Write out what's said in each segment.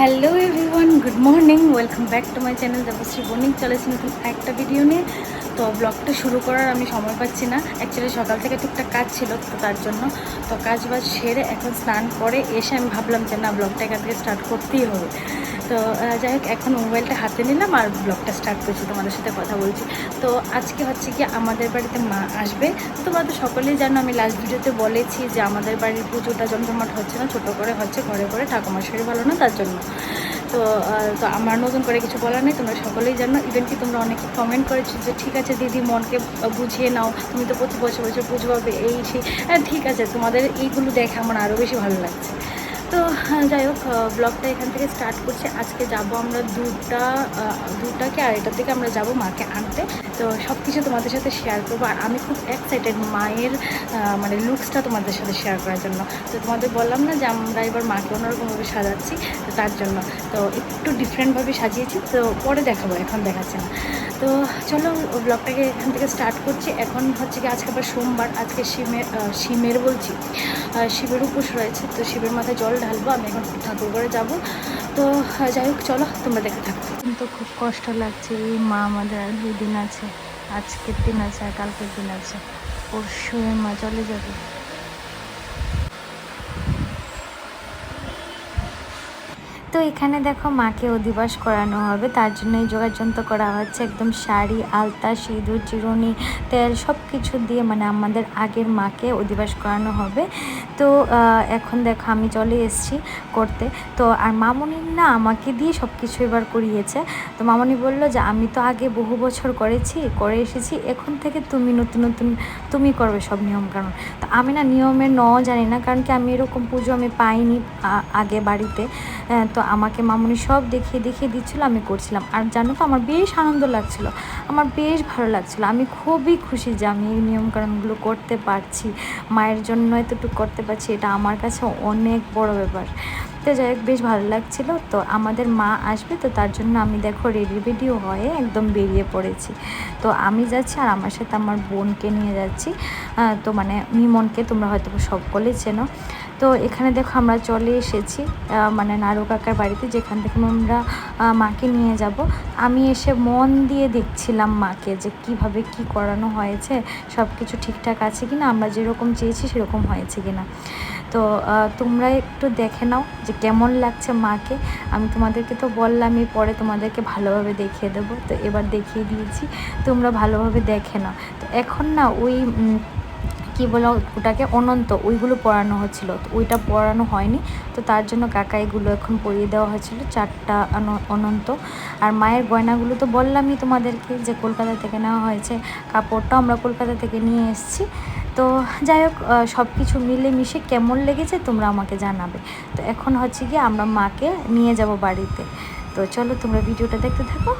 Hello everyone good morning welcome back to my channel Debashree burning চলেছি নতুন একটা video নিয়ে। তো ব্লগটা শুরু করার আমি সময় পাচ্ছি না। অ্যাকচুয়ালি সকাল থেকে টুকটাক কাজ ছিল তো তার জন্য। তো কাজ বাজ সেরে এখন স্নান করে এসে আমি ভাবলাম যে না ব্লগটা এখান থেকে স্টার্ট করতেই হবে। তো যাই হোক, এখন মোবাইলটা হাতে নিলাম আর ব্লগটা স্টার্ট করছি, তোমাদের সাথে কথা বলছি। তো আজকে হচ্ছে কি আমাদের বাড়িতে মা আসবে। তো তোমরা তো সকলেই জানো, আমি লাস্ট ভিডিওতে বলেছি যে আমাদের বাড়ির পুজোটা জমজমাট হচ্ছে না, ছোটো করে হচ্ছে, ঘরে ঘরে ঠাকুমার শরীর ভালো না তার জন্য। তো তো আমার নতুন করে কিছু বলার নেই, তোমরা সকলেই জানো। ইভেন কি তোমরা অনেকে কমেন্ট করেছ যে, ঠিক আছে দিদি, মনকে বুঝিয়ে নাও। তুমি তো প্রতি বছর বছর পাবে, এই সেই। হ্যাঁ ঠিক আছে, তোমাদের এইগুলো দেখে আমার আরও বেশি ভালো লাগছে। তো যাই হোক ব্লগটা এখান থেকে স্টার্ট করছি। আজকে যাব আমরা দুটা দুটাকে দুটা কি আড়াইটার দিকে আমরা যাব মাকে আনতে। তো সব কিছু তোমাদের সাথে শেয়ার করব। আর আমি খুব এক্সাইটেড মায়ের মানে লুকসটা তোমাদের সাথে শেয়ার করার জন্য। তো তোমাদের বললাম না যে আমরা এবার মাকে অন্যরকমভাবে সাজাচ্ছি, তো তার জন্য। তো একটু ডিফারেন্টভাবে সাজিয়েছি, তো পরে দেখাবো, এখন দেখাচ্ছে না। তো চলো ব্লগটাকে এখান থেকে স্টার্ট করছি। এখন হচ্ছে কি আজকে আবার সোমবার, আজকে শিমের শিমের বলছি। শিবের উপোস রয়েছে, তো শিবের মাথায় জল ঢালবো। আমি এখন ঠাকুর করে যাব। তো আহ, যাই হোক চলো তোমরা দেখে থাকো। কিন্তু খুব কষ্ট লাগছে এই মা আমাদের আর দুই দিন আছে আজকের দিন আছে আর কালকের দিন আছে। পরশু মা চলে যাবে। তো এখানে দেখো মাকে অধিবাস করানো হবে। তার জন্য এই যোগাযন্ত্র করা হচ্ছে একদম শাড়ি, আলতা, সিঁদুর, চিরুনি, তেল সব কিছু দিয়ে মানে আমাদের আগের মাকে অধিবাস করানো হবে। তো এখন দেখো আমি চলে এসেছি করতে। তো, আর মামনি না আমাকে দিয়ে সব কিছু এবার করিয়েছে। তো মামনি বলল যে, আমি তো আগে বহু বছর করেছি, করে এসেছি, এখন থেকে তুমি নতুন নতুন, তুমি করবে সব নিয়মকানুন। তো আমি না নিয়মের ন জানি না, কারণ কি আমি এরকম পুজো আমি পাইনি আগে বাড়িতে। তো আমাকে মামুনি সব দেখিয়ে দেখিয়ে দিচ্ছিল, আমি করছিলাম। আর জানো তো, আমার বেশ আনন্দ লাগছিল। আমার বেশ ভালো লাগছিল। আমি খুবই খুশি যে আমি এই নিয়মকানুনগুলো করতে পারছি। মায়ের জন্য এতটুকু করতে পারছি, এটা আমার কাছে অনেক বড় ব্যাপার। তো যাই হোক, বেশ ভালো লাগছিল। তো আমাদের মা আসবে, তো তার জন্য আমি দেখো রেডি রেডিও হয়ে একদম বেরিয়ে পড়েছি। তো আমি যাচ্ছি আর আমার সাথে আমার বোনকে নিয়ে যাচ্ছি। তো মানে মিমনকে তোমরা হয়তো সকলেই চেনো। তো এখানে দেখো আমরা চলে এসেছি মানে নাড়ু কাকার বাড়িতে, যেখান থেকে আমরা মাকে নিয়ে যাব। আমি এসে মন দিয়ে দেখছিলাম মাকে যে কীভাবে কি করানো হয়েছে সব কিছু ঠিকঠাক আছে কি না আমরা যেরকম চেয়েছি সেরকম হয়েছে কি না তো তোমরা একটু দেখে নাও যে কেমন লাগছে মাকে। আমি তোমাদেরকে তো বললামই, পরে তোমাদেরকে ভালোভাবে দেখিয়ে দেবো। তো এবার দেখিয়ে দিয়েছি, তোমরা ভালোভাবে দেখে নাও। তো এখন না ওই কি বলো ওটাকে অনন্ত, ওইগুলো পড়ানো হচ্ছিল। তো ওইটা পড়ানো হয়নি। তো তার জন্য কাকা এগুলো এখন পরিয়ে দেওয়া হয়েছিল চারটা অনন্ত। আর মায়ের গয়নাগুলো তো বললামই তোমাদেরকে যে কলকাতা থেকে নেওয়া হয়েছে। কাপড়টাও আমরা কলকাতা থেকে নিয়ে এসেছি। তো যাই হোক সব কিছু মিলে মিশে কেমন লেগেছে তোমরা আমাকে জানাবে। তো এখন হচ্ছে কি আমরা মাকে নিয়ে যাব বাড়িতে। তো চলো তোমরা ভিডিওটা দেখতে থাকো।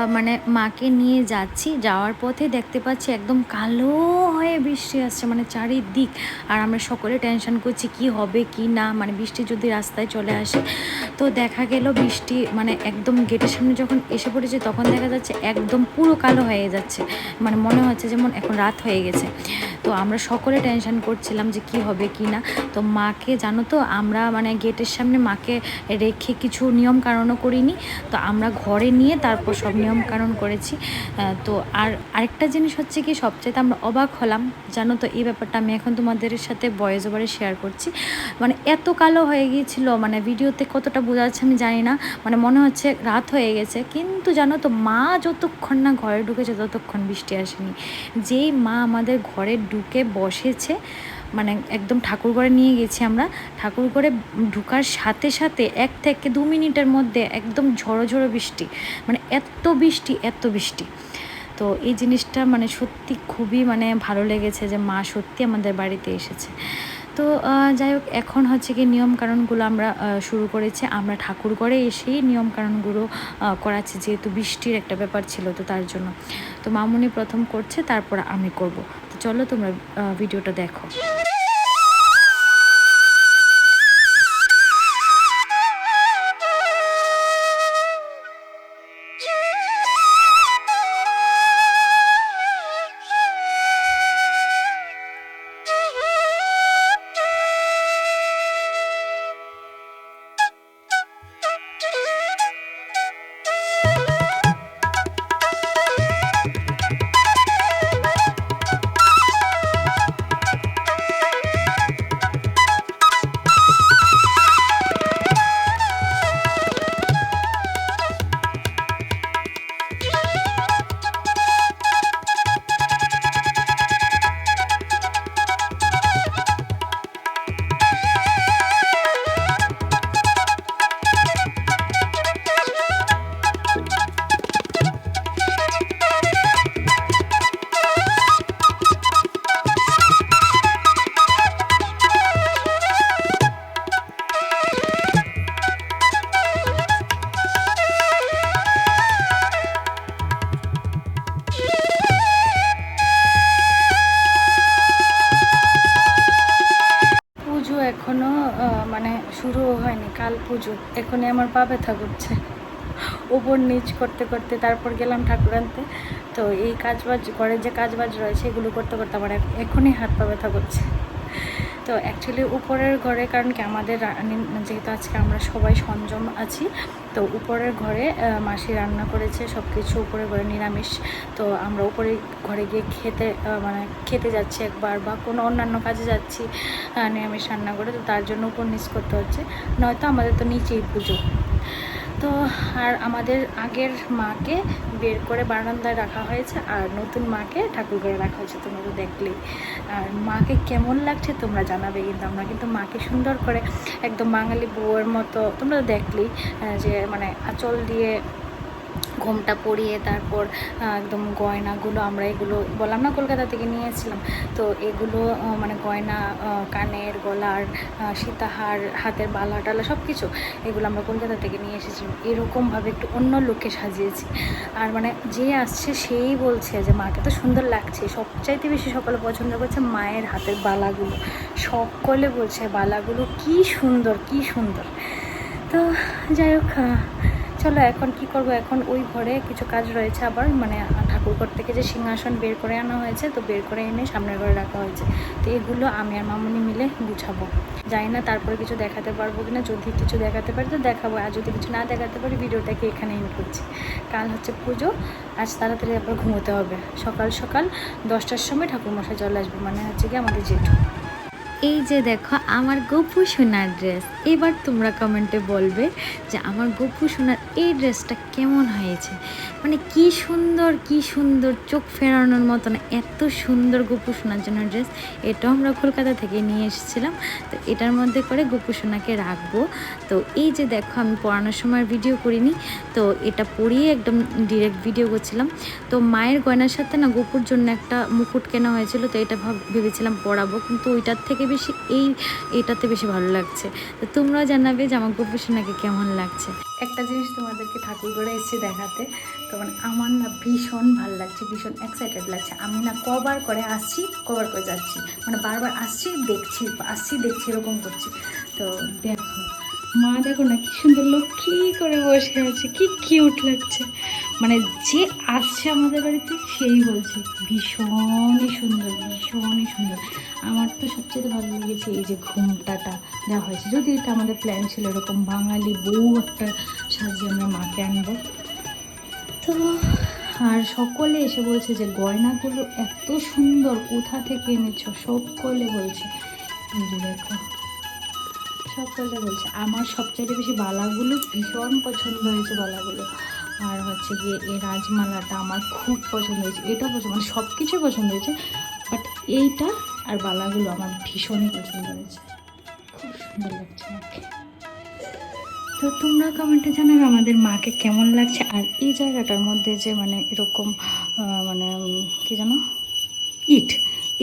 um, মানে মাকে নিয়ে যাচ্ছি, যাওয়ার পথে দেখতে পাচ্ছি একদম কালো হয়ে বৃষ্টি আসছে মানে চারিদিক। আর আমরা সকলে টেনশন করছি, কি হবে, কি না? মানে বৃষ্টি যদি রাস্তায় চলে আসে, তো দেখা গেল বৃষ্টি মানে একদম গেটের সামনে যখন এসে পড়েছে, তখন দেখা যাচ্ছে একদম পুরো কালো হয়ে যাচ্ছে। মানে মনে হচ্ছে যেমন এখন রাত হয়ে গেছে। তো আমরা সকলে টেনশন করছিলাম যে কি হবে, কি না? তো মাকে, জানো তো, আমরা মানে গেটের সামনে মাকে রেখে কিছু নিয়ম কারণও করিনি। তো আমরা ঘরে নিয়ে তারপর সব নিয়ম কারণ করেছি। তো আর আরেকটা জিনিস হচ্ছে কি সবচেয়ে আমরা অবাক হলাম। জানো তো, এই ব্যাপারটা আমি এখন তোমাদের সাথে বয়েজ ওভারে শেয়ার করছি। মানে এত কালো হয়ে গিয়েছিল মানে ভিডিওতে কতটা বোঝা যাচ্ছে আমি জানি না। মানে মনে হচ্ছে রাত হয়ে গেছে। কিন্তু জানো তো, মা যতক্ষণ না ঘরে ঢুকেছে, ততক্ষণ বৃষ্টি আসেনি। যেই মা আমাদের ঘরে ঢুকে বসেছে মানে একদম ঠাকুর ঘরে নিয়ে গেছি আমরা। ঠাকুর ঘরে ঢুকার সাথে সাথে এক থেকে দু মিনিটের মধ্যে একদম ঝড়ো ঝড়ো বৃষ্টি মানে এত বৃষ্টি এত বৃষ্টি। তো এই জিনিসটা মানে সত্যি খুবই মানে ভালো লেগেছে যে মা সত্যি আমাদের বাড়িতে এসেছে। তো যাই হোক, এখন হচ্ছে কি নিয়মকানুনগুলো আমরা শুরু করেছি। আমরা ঠাকুর ঘরে এসেই নিয়মকানুনগুলো করাচ্ছি, যেহেতু বৃষ্টির একটা ব্যাপার ছিল তো তার জন্য। তো মামুনি প্রথম করছে, তারপর আমি করব। তো চলো তোমরা ভিডিওটা দেখো। পুজো। এখনই আমার পা ব্যথা করছে। উপর নিচ করতে করতে তারপর গেলাম ঠাকুর আনতে। তো এই কাজবাজ, ঘরের যে কাজবাজ রয়েছে, এগুলো করতে করতে আমার এখ- এখনই হাত পা ব্যথা করছে। তো অ্যাকচুয়ালি উপরের ঘরে, কারণ কি আমাদের যেহেতু আজকে আমরা সবাই সংযম আছি, তো উপরের ঘরে মাসি রান্না করেছে সব কিছু উপরের ঘরে নিরামিষ। তো আমরা উপরে ঘরে গিয়ে খেতে মানে খেতে যাচ্ছি একবার বা কোনো অন্যান্য কাজে যাচ্ছি নিরামিষ রান্না করে, তো তার জন্য উপর নিচ করতে হচ্ছে। নয়তো আমাদের তো নিচেই পুজো। তো আর আমাদের আগের মাকে বের করে বারান্দায় রাখা হয়েছে, আর নতুন মাকে ঠাকুর ঘরে রাখা হয়েছে, তোমরা তো দেখলেই। আর মাকে কেমন লাগছে তোমরা জানাবে, কিন্তু আমরা কিন্তু মাকে সুন্দর করে একদম বাঙালি বউয়ের মতো, তোমরা দেখলেই যে মানে আঁচল দিয়ে ঘোমটা পরিয়ে তারপর একদম গয়নাগুলো আমরা এগুলো বললাম না কলকাতা থেকে নিয়েছিলাম তো এগুলো মানে গয়না কানের গলার সীতাহার, হাতের বালা টালা সব কিছু এগুলো আমরা কলকাতা থেকে নিয়ে এসেছিলাম। এরকমভাবে একটু অন্য লোককে সাজিয়েছি। আর মানে যে আসছে সেই বলছে যে, মাকে তো সুন্দর লাগছে। সবচাইতে বেশি সকলে পছন্দ করছে মায়ের হাতের বালাগুলো। সকলে বলছে, বালাগুলো কি সুন্দর কি সুন্দর। তো যাই হোক চলো, এখন কি করব? এখন ওই ঘরে কিছু কাজ রয়েছে আবার মানে ঠাকুরঘর থেকে যে সিংহাসন বের করে আনা হয়েছে, তো বের করে এনে সামনের ঘরে রাখা হয়েছে। তো এগুলো আমি আর মামুনি মিলে গুছাবো। জানি না তারপরে কিছু দেখাতে পারব কিনা যদি কিছু দেখাতে পারি তো দেখাবো, আর যদি কিছু না দেখাতে পারি ভিডিওটাকে এখানে এন্ড করছি। কাল হচ্ছে পুজো, আজ তাড়াতাড়ি আবার ঘুমোতে হবে। সকাল সকাল দশটার সময় ঠাকুরমশাই চলে আসবে মানে হচ্ছে কি আমাদের জেঠু। এই যে দেখো আমার গপু সোনার ড্রেস এবার তোমরা কমেন্টে বলবে যে আমার গপু সোনার এই ড্রেসটা কেমন হয়েছে? মানে কি সুন্দর কি সুন্দর, চোখ ফেরানোর মতন এত সুন্দর গপু সোনার জন্য ড্রেস এটাও আমরা কলকাতা থেকে নিয়ে এসেছিলাম। তো এটার মধ্যে করে গপু সোনাকে রাখব। তো এই যে দেখো আমি পড়ানোর সময় ভিডিও করিনি। তো এটা পরিয়ে একদম ডিরেক্ট ভিডিও করছিলাম। তো মায়ের গয়নার সাথে না গপুর জন্য একটা মুকুট কেনা হয়েছিল। তো এটা ভাব- ভেবেছিলাম পরাবো। কিন্তু ওইটার থেকে বেশি, এই এটাতে বেশি ভালো লাগছে। তো তোমরাও জানাবে আমার গপু সোনাকে কেমন লাগছে। একটা জিনিস তোমাদেরকে ঠাকুর করে এসেছি দেখাতে, তো মানে আমার না ভীষণ ভালো লাগছে, ভীষণ এক্সাইটেড লাগছে। আমি না কবার করে আসছি, কবার করে যাচ্ছি। মানে বারবার আসছি, দেখছি আসছি, দেখছি, এরকম করছি। তো দেখো, মা দেখো না কি সুন্দর লক্ষ্মী করে বসে আছে, কি কিউট লাগছে। মানে যে আসছে আমাদের বাড়িতে, সেই বলছে, ভীষণই সুন্দর ভীষণই সুন্দর। আমার তো সবচেয়ে ভালো লেগেছে এই যে ঘুমটাটা দেওয়া হয়েছে। যদি এটা আমাদের প্ল্যান ছিল এরকম বাঙালি বউ একটা সাজিয়ে আমরা মাকে আনব। তো আর সকলে এসে বলছে যে, গয়নাগুলো এত সুন্দর, কোথা থেকে এনেছ? সকলে বলছে দেখো। সকলে বলছে, আমার সবচেয়ে বেশি বালাগুলো ভীষণ পছন্দ হয়েছে বালাগুলো। আর হচ্ছে গিয়ে এই রাজমালাটা আমার খুব পছন্দ হয়েছে। এটাও পছন্দ মানে সব কিছুই পছন্দ হয়েছে। বাট এইটা আর বালাগুলো আমার ভীষণই পছন্দ হয়েছে। খুব সুন্দর লাগছে আমাকে। তো তোমরা কমেন্টে জানাবে আমাদের মাকে কেমন লাগছে আর এই জায়গাটার মধ্যে যে মানে এরকম মানে কি জানো ইট।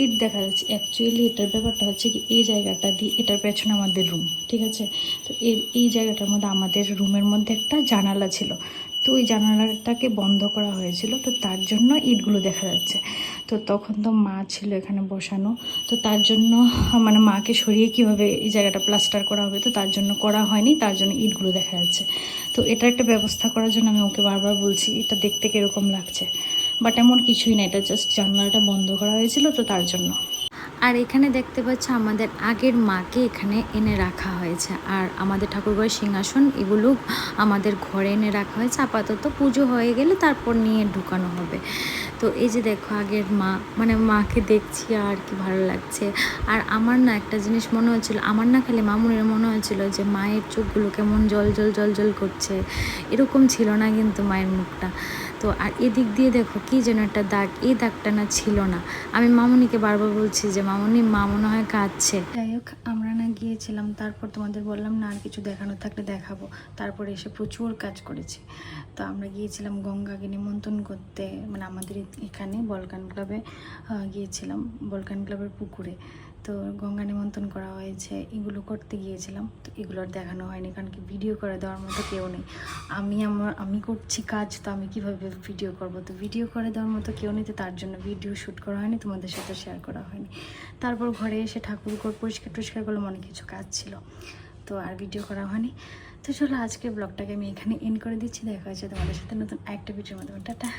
ইট দেখা যাচ্ছে। অ্যাকচুয়ালি এটার ব্যাপারটা হচ্ছে কি, এই জায়গাটা দিয়ে এটার পেছনে আমাদের রুম ঠিক আছে? তো এর এই জায়গাটার মধ্যে আমাদের রুমের মধ্যে একটা জানালা ছিল। তো ওই জানালাটাকে বন্ধ করা হয়েছিল, তো তার জন্য ইটগুলো দেখা যাচ্ছে। তো তখন তো মা ছিল এখানে বসানো, তো তার জন্য মানে মাকে সরিয়ে কীভাবে এই জায়গাটা প্লাস্টার করা হবে, তো তার জন্য করা হয়নি, তার জন্য ইটগুলো দেখা যাচ্ছে। তো এটা একটা ব্যবস্থা করার জন্য আমি ওকে বারবার বলছি, এটা দেখতে কীরকম লাগছে। বাট এমন কিছুই না, এটা জাস্ট জানলাটা বন্ধ করা হয়েছিল, তো তার জন্য। আর এখানে দেখতে পাচ্ছ আমাদের আগের মাকে এখানে এনে রাখা হয়েছে। আর আমাদের ঠাকুরঘরের সিংহাসন এগুলো আমাদের ঘরে এনে রাখা হয়েছে। আপাতত পুজো হয়ে গেলে তারপর নিয়ে ঢুকানো হবে। তো এই যে দেখো আগের মা মানে মাকে দেখছি আর কি ভালো লাগছে। আর আমার না একটা জিনিস মনে হচ্ছিল, আমার না খালি মামুনের মনে হয়েছিল যে মায়ের চোখগুলো কেমন জল জল জল জল করছে। এরকম ছিল না কিন্তু মায়ের মুখটা। তো আর এদিক দিয়ে দেখো কি যেন একটা দাগ, এই দাগটা না ছিল না। আমি মামুনিকে বারবার বলছি যে, মামুনি, মা মনে হয় কাঁদছে। যাই হোক, আমরা না গিয়েছিলাম, তারপর তোমাদের বললাম, না, আর কিছু দেখানো থাকলে দেখাবো। তারপরে এসে প্রচুর কাজ করেছি। তো আমরা গিয়েছিলাম গঙ্গাকে নিমন্ত্রণ করতে মানে আমাদের এখানে বলকান ক্লাবে গিয়েছিলাম বলকান ক্লাবের পুকুরে। তো গঙ্গা নিমন্ত্রণ করা হয়েছে, এগুলো করতে গিয়েছিলাম। তো এগুলো আর দেখানো হয়নি, কারণ কি ভিডিও করে দেওয়ার মতো কেউ নেই। আমি আমার, আমি করছি কাজ, তো আমি কীভাবে ভিডিও করব? তো ভিডিও করে দেওয়ার মতো কেউ নেই, তো তার জন্য ভিডিও শ্যুট করা হয়নি, তোমাদের সাথে শেয়ার করা হয়নি। তারপর ঘরে এসে ঠাকুর ঘর পরিষ্কার টরিষ্কার করলাম, অনেক কিছু কাজ ছিল, তো আর ভিডিও করা হয়নি। তো চলো আজকের ব্লগটাকে আমি এখানে এন্ড করে দিচ্ছি, দেখা হচ্ছে তোমাদের সাথে নতুন একটা ভিডিওর মাধ্যমে। টাটা।